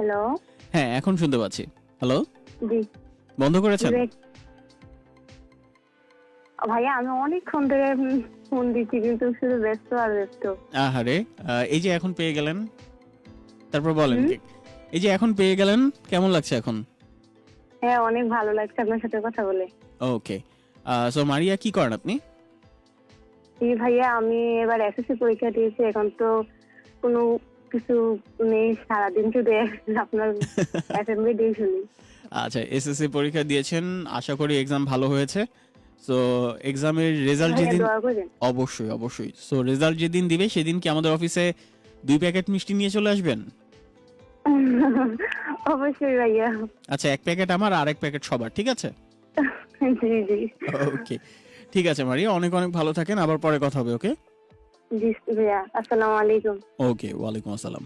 Hello হ্যাঁ এখন শুনতে পাচ্ছি। হ্যালো জি। বন্ধ করেছেন? ভাইয়া আমি অনেকক্ষণ ধরে ফোন দিচ্ছি কিন্তু শুধু ব্যস্ত আর ব্যস্ত। আহারে এই যে এখন পেয়ে গেলেন তারপর বলেন এই যে এখন পেয়ে গেলেন কেমন লাগছে এখন? হ্যাঁ অনেক ভালো লাগছে আপনার সাথে কথা বলে। ওকে সো মারিয়া কি করেন আপনি? জি ভাইয়া আমি এবার এসএসসি পরীক্ষা দিয়েছি এখন তো কোনো কিছু নেই সারাদিন শুধু আপনার অ্যাসেম্বলি দিয়ে শুনি। আচ্ছা এসএসসি পরীক্ষা দিয়েছেন আশা করি এক্সাম ভালো হয়েছে। সো এক্সামের রেজাল্ট যেদিন অবশ্যই অবশ্যই। সো রেজাল্ট যেদিন দিবে সেদিন কি আমাদের অফিসে দুই প্যাকেট মিষ্টি নিয়ে চলে আসবেন? অবশ্যই ভাইয়া। আচ্ছা এক প্যাকেট আমার আর এক প্যাকেট সবার ঠিক আছে? জি জি। ওকে ঠিক আছে মারিয়া অনেক অনেক ভালো থাকেন আবার পরে কথা হবে ওকে জি ভাইয়া আসসালামু আলাইকুম। ওকে ওয়ালাইকুম আসসালাম।